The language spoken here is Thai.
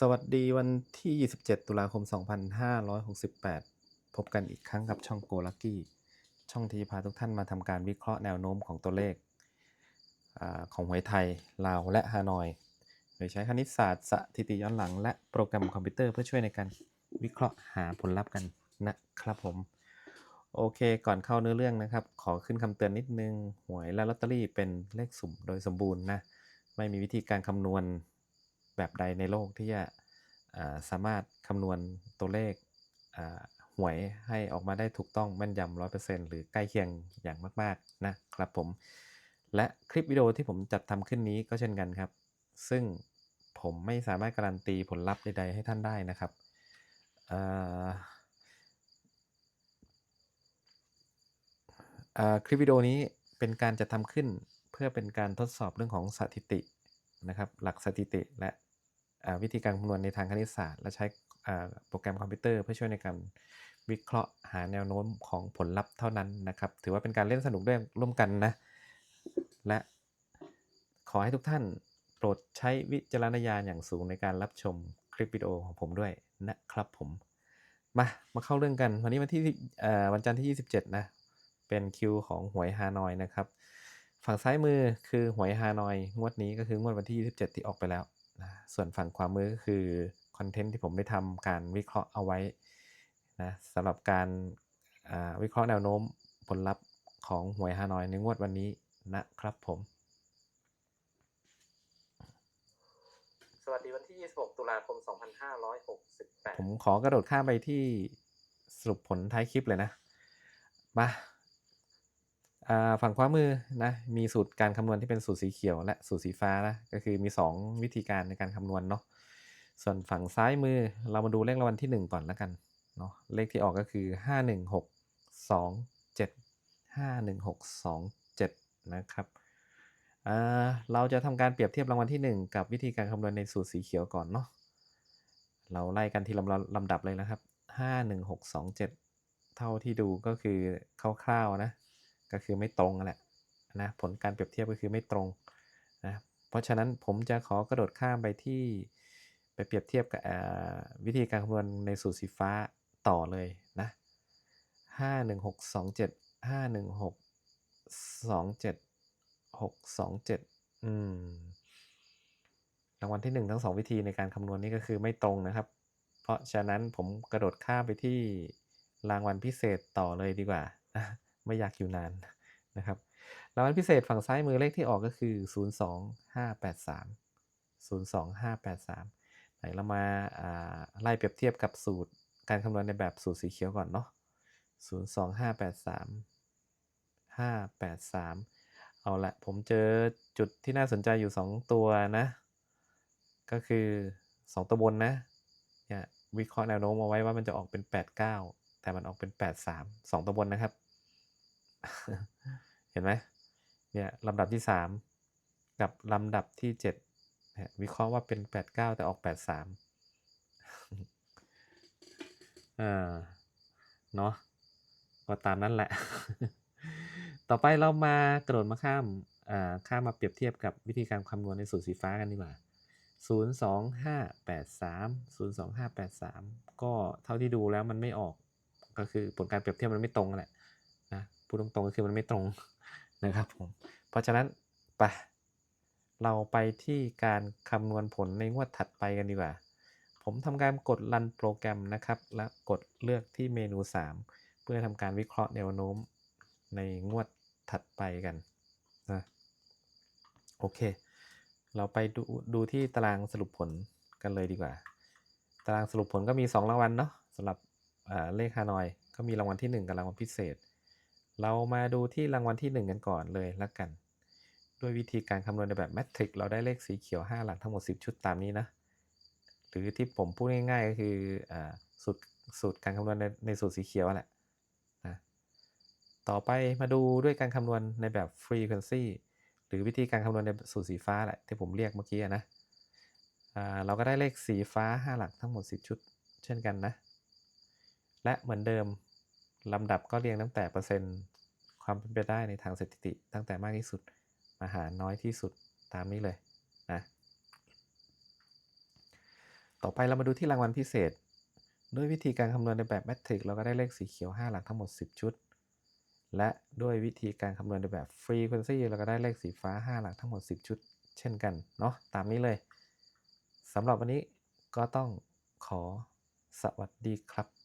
สวัสดีวันที่ 27 ตุลาคม 2568 พบกันอีกครั้งกับช่อง Go Lucky ช่องที่พาทุกท่านมาทำการวิเคราะห์แนวโน้มของตัวเลขอของหวยไทย ลาว และฮานอย โดยใช้คณิตศาสตร์สถิติย้อนหลัง และโปรแกรมคอมพิวเตอร์เพื่อช่วยในการวิเคราะห์หาผลลัพธ์กันนะครับผม โอเค ก่อนเข้าเนื้อเรื่องนะครับ ขอขึ้นคำเตือนนิดนึง หวยและลอตเตอรี่เป็นเลขสุ่มโดยสมบูรณ์นะ ไม่มีวิธีการคำนวณ แบบใดในโลกที่จะสามารถคำนวณตัวเลขหวยให้ออกมาได้ถูกต้องแม่นยำร้อยเปอร์เซ็นหรือใกล้เคียงอย่างมากๆนะครับผม และคลิปวิดีโอที่ผมจัดทำขึ้นนี้ก็เช่นกันครับ ซึ่งผมไม่สามารถการันตีผลลัพธ์ใดๆให้ท่านได้นะครับคลิปวิดีโอนี้เป็นการจัดทำขึ้นเพื่อเป็นการทดสอบเรื่องของสถิติ นะครับหลักสถิติ และวิธีการคำนวณในทางคณิตศาสตร์ และใช้โปรแกรมคอมพิวเตอร์เพื่อช่วยในการวิเคราะห์หาแนวโน้มของผลลัพธ์เท่านั้นนะครับ ถือว่าเป็นการเล่นสนุกด้วยร่วมกันนะ และขอให้ทุกท่านโปรดใช้วิจารณญาณอย่างสูงในการรับชมคลิปวิดีโอของผมด้วยนะครับผม มามาเข้าเรื่องกัน วันนี้วันที่วันจันทร์ที่ 27 นะ เป็นคิวของหวยฮานอยนะครับ ฝั่งซ้ายมือคือหวยฮานอย งวดนี้ก็คืองวดวันที่ 27 ที่ออกไปแล้วนะส่วนฝั่งขวามือก็คือคอนเทนต์ที่ผมได้ทำการวิเคราะห์เอาไว้นะสำหรับการอ่าวิเคราะห์แนวโน้มผลลัพธ์ของหวยฮานอยในงวดวันนี้นะครับผม สวัสดีวันที่ 26 ตุลาคม 2568 ผมขอกระโดดข้ามไปที่สรุปผลท้ายคลิปเลยนะ มาอ่า ฝั่งขวามือนะมีสูตรการคำนวณที่เป็นสูตรสีเขียวและสูตรสีฟ้านะก็คือมี 2 วิธีการในการคำนวณเนาะส่วนฝั่งซ้ายมือเรามาดูเลขรางวัลที่ 1 ก่อนแล้วกันเนาะเลขที่ออกก็คือ 51627 51627 นะครับเราจะทำการเปรียบเทียบรางวัลที่ 1 กับวิธีการคำนวณในสูตรสีเขียวก่อนเนาะเราไล่กันทีลำลำดับเลยนะครับ 51627 เท่าที่ดูก็คือคร่าวๆนะ ก็คือไม่ตรงนั่นแหละนะผลการเปรียบเทียบก็คือไม่ตรงนะเพราะฉะนั้นผมจะขอกระโดดข้ามไปที่ไปเปรียบเทียบกับวิธีการคำนวณในสูตรสีฟ้าต่อเลยนะ51627 51627 627อืมรางวัลที่ 1 ทั้ง 2 วิธีในการคำนวณนี้ก็คือไม่ตรงนะครับ เพราะฉะนั้นผมกระโดดข้ามไปที่รางวัลพิเศษต่อเลยดีกว่านะ ไม่อยากอยู่นานนะครับรางวัลพิเศษฝั่งซ้ายมือเลขที่ออกก็คือ 02583 02583ไหนเรามาไล่เปรียบเทียบกับสูตรการคำนวณในแบบสูตรสีเขียวก่อนเนาะ02583 583 เอาละผมเจอจุดที่น่าสนใจอยู่ 2 ตัวนะ ก็คือ 2 ตัวบนนะเนี่ยวิเคราะห์แนวโน้มเอาไว้ว่ามันจะออกเป็น 89 แต่มันออกเป็น 83 2 ตัวบนนะครับ เห็นไหมเนี่ยลำดับที่ 3 กับลำดับที่7เนี่ยวิเคราะห์ว่าเป็น 89 แต่ออก 83อ่าเนาะก็ตามนั้นแหละ ต่อไปเรามากระโดดมาข้ามอ่าข้ามมาเปรียบเทียบกับวิธีการคำนวณในสูตรสีฟ้ากันดีกว่า02583 02583 ก็เท่าที่ดูแล้วมันไม่ออกก็คือผลการเปรียบเทียบมันไม่ตรงแหละนะ พูดตรงๆก็คือมันไม่ตรงนะครับผมเพราะฉะนั้นไปเราไปที่การคำนวณผลในงวดถัดไปกันดีกว่า ผมทำการกดรันโปรแกรมนะครับ และกดเลือกที่เมนู 3 เพื่อทำการวิเคราะห์แนวโน้มในงวดถัดไปกันนะโอเค เราไปดูดูที่ตารางสรุปผลกันเลยดีกว่า ตารางสรุปผลก็มี 2 รางวัลเนาะสำหรับอ่าเลขฮานอย ก็มีรางวัลที่ 1 กับรางวัลพิเศษ เรามาดูที่รางวัลที่ 1 กันก่อนเลยละกัน ด้วยวิธีการคำนวณในแบบแมทริกเราได้เลขสีเขียว 5 หลักทั้งหมด 10 ชุดตามนี้นะ หรือที่ผมพูดง่ายๆ ก็คืออสูตรสูตรการคำนวณในในสูตรสีเขียวแหละนะต่อไปมาดูด้วยการคำนวณในแบบ frequency หรือวิธีการคำนวณในสูตรสีฟ้าแหละที่ผมเรียกเมื่อกี้นะเราก็ได้เลขสีฟ้า 5 หลักทั้งหมด 10 ชุดเช่นกันนะ และเหมือนเดิม ลำดับก็เรียงตั้งแต่เปอร์เซ็นต์ความเป็นไปได้ในทางสถิติ ตั้งแต่มากที่สุดมาหาน้อยที่สุดตามนี้เลยนะต่อไปเรามาดูที่รางวัลพิเศษ ด้วยวิธีการคำนวณในแบบแมทริกเราก็ได้เลขสีเขียว 5 หลักทั้งหมด 10 ชุด และด้วยวิธีการคำนวณในแบบ Frequency เราก็ได้เลขสีฟ้า 5 หลักทั้งหมด 10 ชุด เช่นกันเนาะตามนี้เลยสำหรับวันนี้ก็ต้องขอสวัสดีครับ